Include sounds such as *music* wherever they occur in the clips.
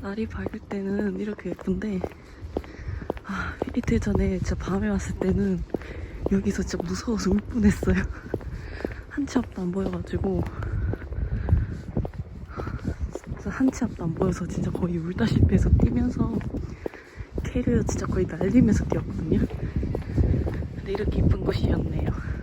날이 밝을 때는 이렇게 예쁜데 아, 이틀 전에 진짜 밤에 왔을 때는 여기서 진짜 무서워서 울 뻔했어요. *laughs* 한치 앞도 안 보여가지고 진짜 한치 앞도 안 보여서 진짜 거의 울다시피 해서 뛰면서 캐리어 진짜 거의 날리면서 뛰었거든요. 근데 이렇게 이쁜 곳이었네요.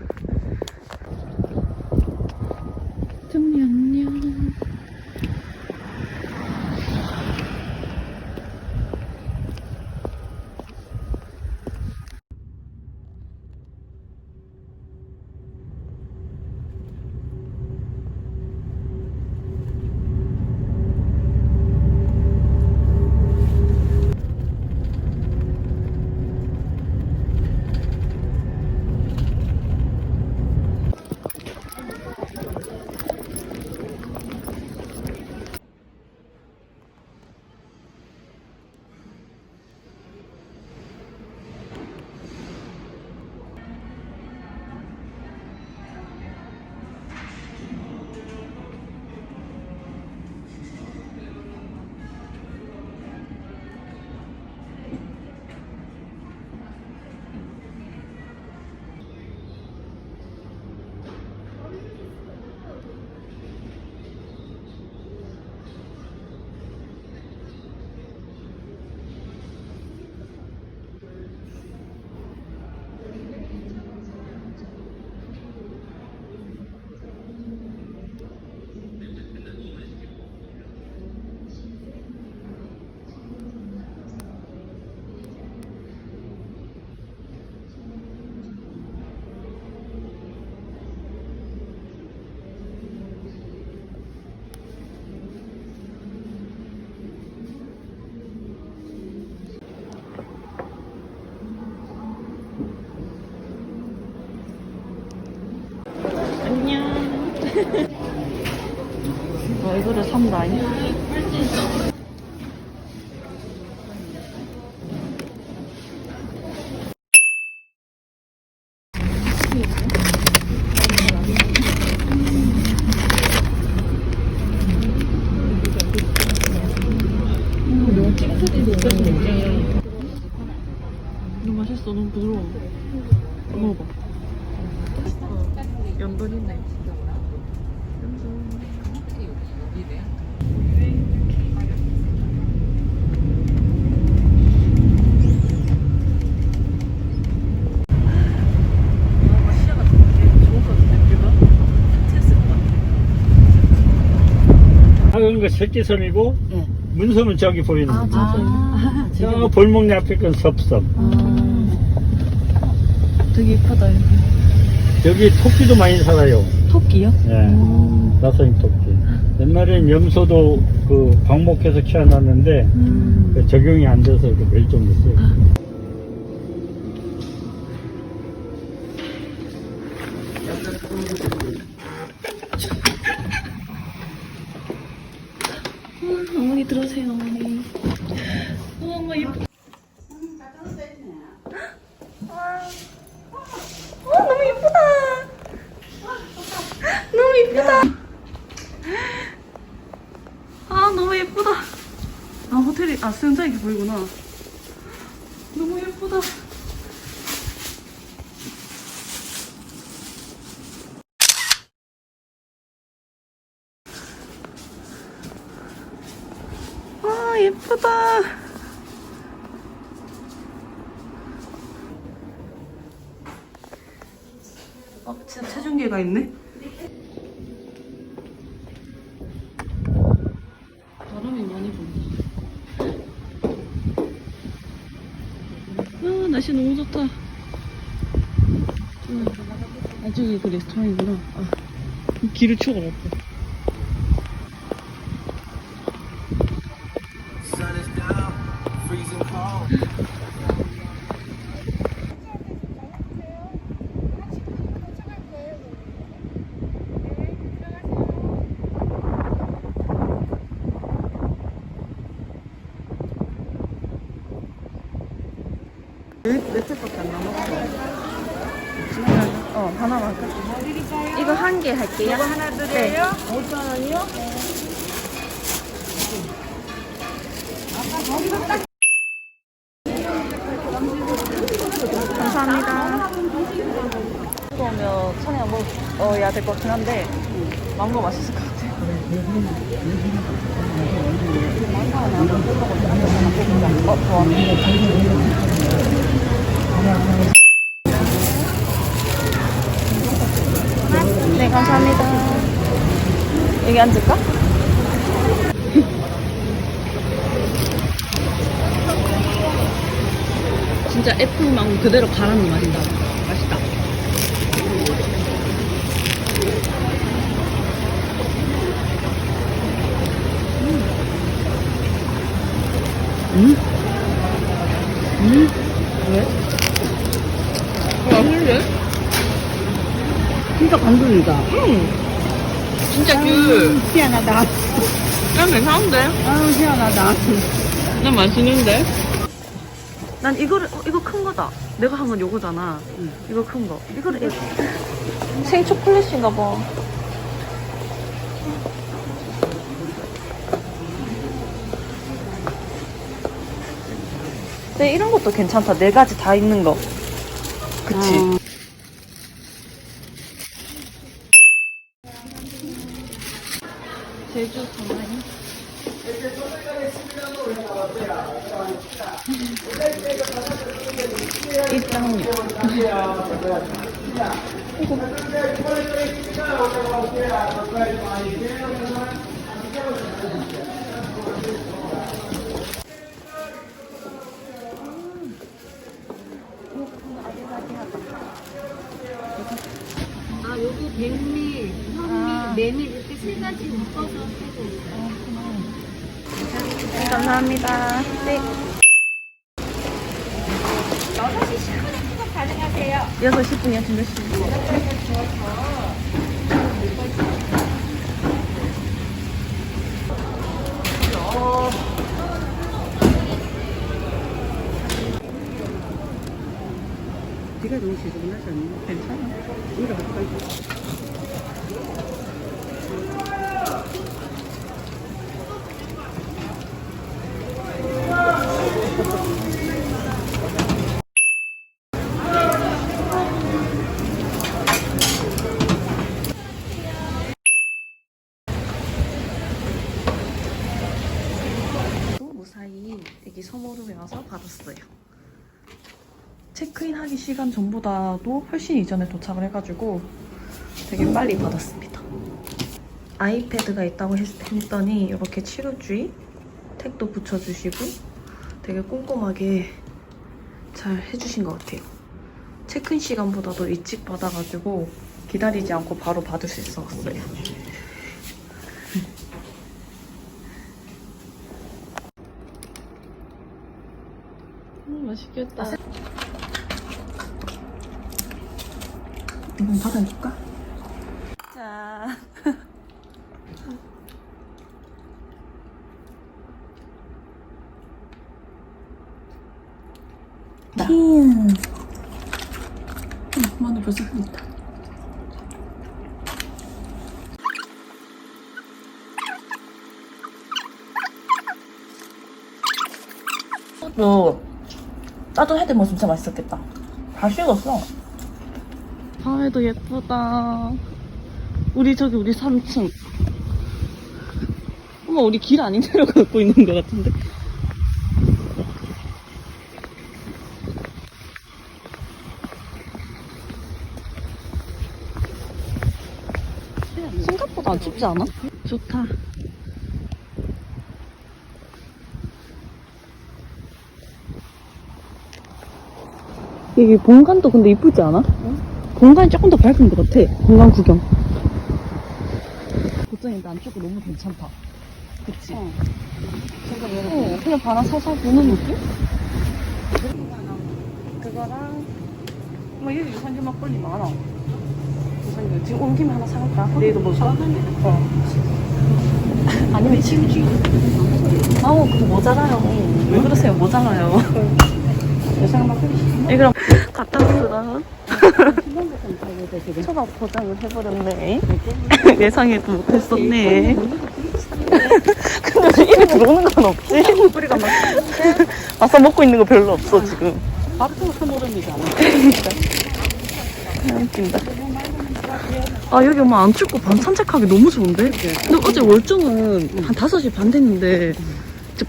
와, 이거를 산다니? 너무 맛있어. 너무 부드러워. 먹어봐. 연돈 있네. 작은 거 새끼섬이고 네. 문섬은 저기 보이는 거. 아, 저 볼목 *laughs* 앞에 건 섭섬. 되게 이쁘다, 여기. 여기 토끼도 많이 살아요. 토끼요? 예. 나선이 토끼. 옛날엔 염소도 그 방목해서 키워놨는데 음. 그 적용이 안 돼서 이렇게 멸종됐어요. 어머니 들어오세요, 어머니. 어, 엄마 예뻐. 어, 너무 예쁘다. 너무 예쁘다. 아, 너무 예쁘다. 아, 호텔이, 아, 수영장 이렇게 보이구나. 너무 예쁘다. 아, 예쁘다. 어, 진짜 체중계가 있네. 바람이 많이 분다. 아, 날씨 너무 좋다. 음, 아, 저기 그 레스토랑이구나. 아, 이 길을 추가갔다. Sun is down, freezing cold. 몇 팩밖에 안 남았어. 어, 하나만. 이거 한 개 할게요. 이거 하나 드려요? 5천 원이요? 감사합니다. 그러면 천에 한번 먹어야 될 것 같긴 한데 망고 맛있을 것 같아. 어, 좋아. 네, 감사합니다. 여기 앉을까? 진짜 애플 망고 그대로 갈아놓은 맛이다. 음. 음. 왜? 맛있는데? 진짜 간dur이다. 응. 귤. 희한하다. 난 괜찮은데? 아유, 희한하다. 난 맛있는데? 난 이거를, 어, 이거 큰 거다. 내가 한 건 요거잖아. 이거 큰 거. 이거를, 이- 생 초콜릿인가 봐. 근데 이런 것도 괜찮다. 네 가지 다 있는 거. 그치? 일당류. 아, 요거 백밀, 현밀, 메밀 이렇게 세 가지 묶어서 쓰고 있어요. 감사합니다. 네. 6시 10분에 투석 가능하세요. 6시 10분이야, 지금 몇 시? 네가 너무 지저분하지 않나? 괜찮아. 이거 가까이. 또 무사히 여기 서머룸에 와서 받았어요. 체크인 하기 시간 전보다도 훨씬 이전에 도착을 해가지고 되게 빨리 받았습니다. 아이패드가 있다고 했, 했더니 이렇게 치료주의 택도 붙여주시고 되게 꼼꼼하게 잘 해주신 것 같아요. 체크인 시간보다도 일찍 받아가지고 기다리지 않고 바로 받을 수 있었어요. 맛있겠다. 이건 받아줄까? 자. 틴. 마늘 벌써 흘린다. 너 따뜻 해도 뭐 진짜 맛있었겠다. 다 식었어. 밤에도 예쁘다. 우리 저기 우리 3층. 어머 우리 길 아닌 데로 걷고 있는 것 같은데. 생각보다 안 춥지 않아? 좋다. 이게 본관도 근데 이쁘지 않아? 본관이 조금 더 밝은 것 같아. 본관 구경. 고장인데 안쪽도 너무 괜찮다. 그치? 어. 그냥 바람 살살 부는 느낌? 그거랑, 뭐, 여기 유산균 막걸리 많아. 유산균. 지금 온 김에 하나 사갈까? 내일도 뭐 사? 어. *laughs* 아니면 치우지. 아우, 그거 모자라요. 왜 그러세요? 모자라요. *laughs* 그럼 갔다 지금. 초밥 포장을 해버렸네. *laughs* 예상해도 못했었네. *laughs* 근데 왜 입에 들어오는 건 없지? 뿌리가 막 아싸 먹고 있는 거 별로 없어 지금. 밥도. 아, 웃긴다. 아 여기 엄마 안 춥고 밤 산책하기 너무 좋은데? 근데 어제 월정은 한 5시 반 됐는데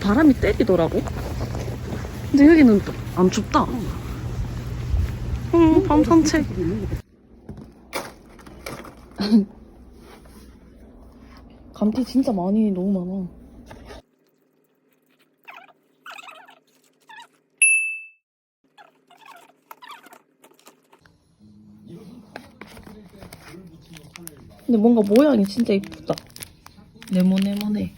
바람이 때리더라고. 근데 여기는 또 안 춥다. 응, 밤 산책. *laughs* 감튀 진짜 많이 너무 많아. 근데 뭔가 모양이 진짜 이쁘다. 네모네모네.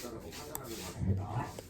따라서 화장하려고 합니다.